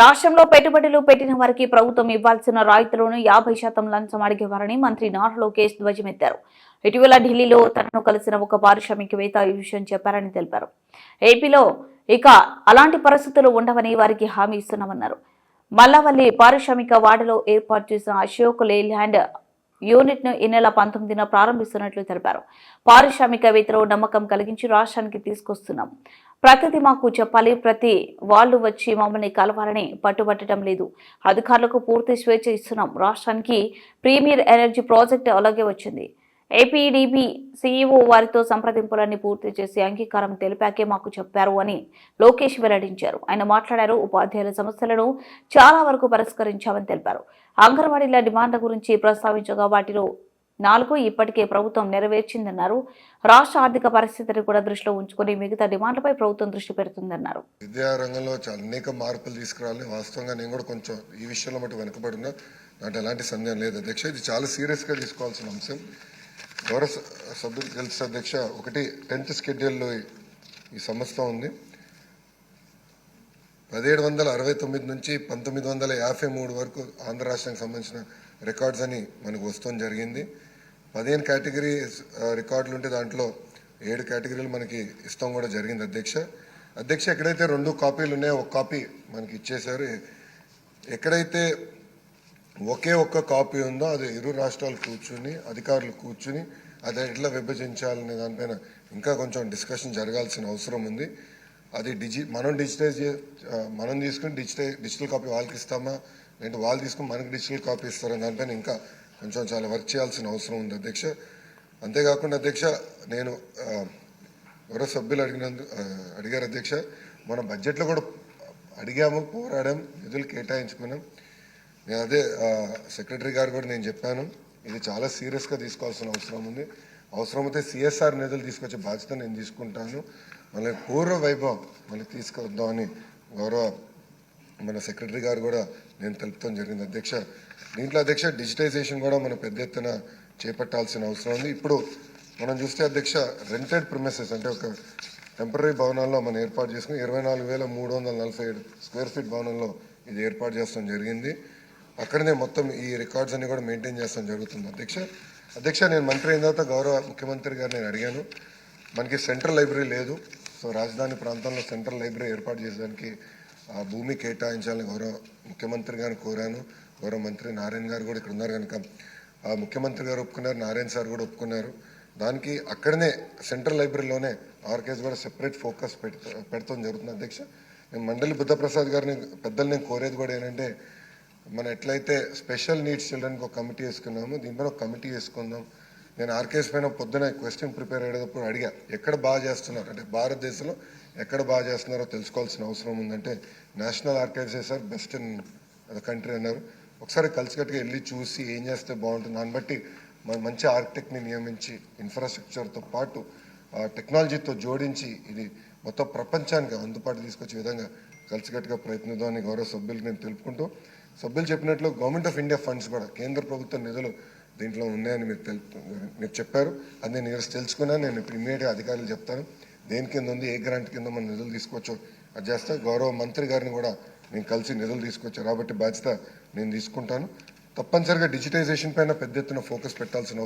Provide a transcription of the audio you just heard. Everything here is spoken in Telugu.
రాష్ట్రంలో పెట్టుబడులు పెట్టిన వారికి ప్రభుత్వం ఇవ్వాల్సిన రాయితీలను యాభై శాతం లంచం అడిగేవారని మంత్రి నారా లోకేష్ ధ్వజమెత్తారు. ఇటీవల ఢిల్లీలో తనను కలిసిన ఒక పారిశ్రామికవేత్త ఈ విషయం చెప్పారని తెలిపారు. ఏపీలో ఇక అలాంటి పరిస్థితులు ఉండవని వారికి హామీ ఇస్తున్నామన్నారు. మల్లవల్లి పారిశ్రామిక వాడలో ఏర్పాటు చేసిన అశోక్ లేల్యాండ్ యూనిట్ను ఈ నెల పంతొమ్మిదిన ప్రారంభిస్తున్నట్లు తెలిపారు. పారిశ్రామికవేత్తలు నమ్మకం కలిగించి రాష్ట్రానికి తీసుకొస్తున్నాం. ప్రతిదీ మాకు చెప్పాలి. ప్రతి వాళ్ళు వచ్చి మమ్మల్ని కలవాలని పట్టుబట్టడం లేదు. అధికారులకు పూర్తి స్వేచ్ఛ ఇస్తున్నాం. రాష్ట్రానికి ప్రీమియర్ ఎనర్జీ ప్రాజెక్టు అలాగే వచ్చింది. ఏపీడీబీ సీఈఓ వారితో సంప్రదింపులన్నీ పూర్తి చేసి అంగీకారం తెలిపాకే మాకు చెప్పారు అని లోకేష్ వెల్లడించారు. ఆయన మాట్లాడారు. ఉపాధ్యాయుల సమస్యలను చాలా వరకు పరిష్కరించామని తెలిపారు. అంగన్వాడీల డిమాండ్ల గురించి ప్రస్తావించగా వాటిలో నాలుగు ఇప్పటికే ప్రభుత్వం నెరవేర్చిందన్నారు. రాష్ట్ర ఆర్థిక పరిస్థితిని కూడా దృష్టిలో ఉంచుకొని మిగతా డిమాండ్లపై ప్రభుత్వం దృష్టి పెడుతుందన్నారు. విద్యా రంగంలో అనేక మార్పులు తీసుకురావాలి వాస్తవంగా నేను కూడా కొంచెం ఈ విషయంలో మటు వెనుకబడినా నాకు ఎలాంటి సందేహం లేదు. అధ్యక్ష ఇది చాలా సీరియస్గా తీసుకోవాల్సిన అంశం. గౌరవ సభ్యులు తెలుసు అధ్యక్ష ఒకటి టెన్త్ స్కెడ్యూల్లో ఈ సంస్థ ఉంది. పదిహేడు వందల అరవై తొమ్మిది నుంచి పంతొమ్మిది వందల యాభై మూడు వరకు ఆంధ్ర రాష్ట్రానికి సంబంధించిన రికార్డ్స్ అని మనకు వస్తుంది జరిగింది. పదిహేను కేటగిరీ రికార్డులు ఉంటే దాంట్లో ఏడు కేటగిరీలు మనకి ఇస్తాం కూడా జరిగింది అధ్యక్ష. అధ్యక్ష ఎక్కడైతే రెండు కాపీలు ఉన్నాయో ఒక కాపీ మనకి ఇచ్చేశారు. ఎక్కడైతే ఒకే ఒక్క కాపీ ఉందో అది ఇరు రాష్ట్రాలు కూర్చుని అధికారులు కూర్చుని అది ఎట్లా విభజించాలనే దానిపైన ఇంకా కొంచెం డిస్కషన్ జరగాల్సిన అవసరం ఉంది. అది డిజి మనం డిజిటైజ్ మనం తీసుకుని డిజిటై డిజిటల్ కాపీ వాళ్ళకి ఇస్తామా? లేదంటే వాళ్ళు తీసుకుని మనకి డిజిటల్ కాపీ ఇస్తారా? దానిపైన ఇంకా కొంచెం చాలా వర్క్ చేయాల్సిన అవసరం ఉంది అధ్యక్ష. అంతేకాకుండా అధ్యక్ష నేను ఎవరో సభ్యులు అడిగినందు అడిగారు అధ్యక్ష మన బడ్జెట్లో కూడా అడిగాము పోరాడాం నిధులు కేటాయించుకున్నాం. నేను అదే సెక్రటరీ గారు కూడా నేను చెప్పాను. ఇది చాలా సీరియస్గా తీసుకోవాల్సిన అవసరం ఉంది. అవసరమైతే సిఎస్ఆర్ నిధులు తీసుకొచ్చే బాధ్యత నేను తీసుకుంటాను. మళ్ళీ పూర్వ వైభవం మళ్ళీ తీసుకొద్దామని గౌరవ మన సెక్రటరీ గారు కూడా నేను తెలుపుతాం జరిగింది. అధ్యక్ష దీంట్లో అధ్యక్ష డిజిటైజేషన్ కూడా మనం పెద్ద ఎత్తున చేపట్టాల్సిన అవసరం ఉంది. ఇప్పుడు మనం చూస్తే అధ్యక్ష రెంటెడ్ ప్రిమిసెస్ అంటే ఒక టెంపరీ భవనాల్లో మనం ఏర్పాటు చేసుకుని ఇరవై నాలుగు వేల మూడు వందల నలభై ఏడు స్క్వేర్ ఫీట్ భవనంలో ఇది ఏర్పాటు చేస్తాం జరిగింది. అక్కడనే మొత్తం ఈ రికార్డ్స్ అన్ని కూడా మెయింటైన్ చేస్తాం జరుగుతుంది. అధ్యక్ష అధ్యక్ష నేను మంత్రి అయిన తర్వాత గౌరవ ముఖ్యమంత్రి గారు నేను అడిగాను. మనకి సెంట్రల్ లైబ్రరీ లేదు. సో రాజధాని ప్రాంతంలో సెంట్రల్ లైబ్రరీ ఏర్పాటు చేసేదానికి ఆ భూమి కేటాయించాలని గౌరవ ముఖ్యమంత్రి గారిని కోరాను. గౌరవ మంత్రి నారాయణ గారు కూడా ఇక్కడ ఉన్నారు కనుక ఆ ముఖ్యమంత్రి గారు ఒప్పుకున్నారు నారాయణ సార్ కూడా ఒప్పుకున్నారు. దానికి అక్కడనే సెంట్రల్ లైబ్రరీలోనే ఆర్కేస్ కూడా సెపరేట్ ఫోకస్ పెడుతూ పెడతాం జరుగుతుంది అధ్యక్ష. నేను మండలి బుద్ధప్రసాద్ గారిని పెద్దలు నేను కోరేది కూడా ఏంటంటే మనం ఎట్లయితే స్పెషల్ నీడ్స్ చిల్డ్రన్కి ఒక కమిటీ వేసుకున్నామో దీనిపైన ఒక కమిటీ వేసుకుందాం. నేను ఆర్కేఎస్ పైన పొద్దున క్వశ్చన్ ప్రిపేర్ అయ్యేటప్పుడు అడిగా ఎక్కడ బాగా చేస్తున్నారు? అంటే భారతదేశంలో ఎక్కడ బాగా చేస్తున్నారో తెలుసుకోవాల్సిన అవసరం ఉందంటే national archives sir best in the country అన్నారు. ఒకసారి కలిసికట్టుగా వెళ్ళి చూసి ఏం చేస్తే బాగుంటుంది? దాన్ని బట్టి మన మంచి ఆర్కిటెక్ట్ని నియమించి ఇన్ఫ్రాస్ట్రక్చర్తో పాటు ఆ టెక్నాలజీతో జోడించి ఇది మొత్తం ప్రపంచానికి అందుబాటు తీసుకొచ్చే విధంగా కలిసికట్టుగా ప్రయత్నిద్దామని గౌరవ సభ్యులకు నేను తెలుపుకుంటూ సభ్యులు చెప్పినట్లు గవర్నమెంట్ ఆఫ్ ఇండియా ఫండ్స్ కూడా కేంద్ర ప్రభుత్వ నిధులు దీంట్లో ఉన్నాయని మీరు తెలుపు మీరు చెప్పారు. అది నేను ఈరోజు తెలుసుకున్నా నేను ఇప్పుడు ఇమీడియట్గా అధికారులు చెప్తాను. దేని కింద ఉంది ఏ గ్రాంట్ కింద మనం నిధులు తీసుకోవచ్చో అది చేస్తా. గౌరవ మంత్రి గారిని కూడా నేను కలిసి నిధులు తీసుకొచ్చాను కాబట్టి బాధ్యత నేను తీసుకుంటాను. తప్పనిసరిగా డిజిటైజేషన్ పైన పెద్ద ఎత్తున ఫోకస్ పెట్టాల్సిన అవసరం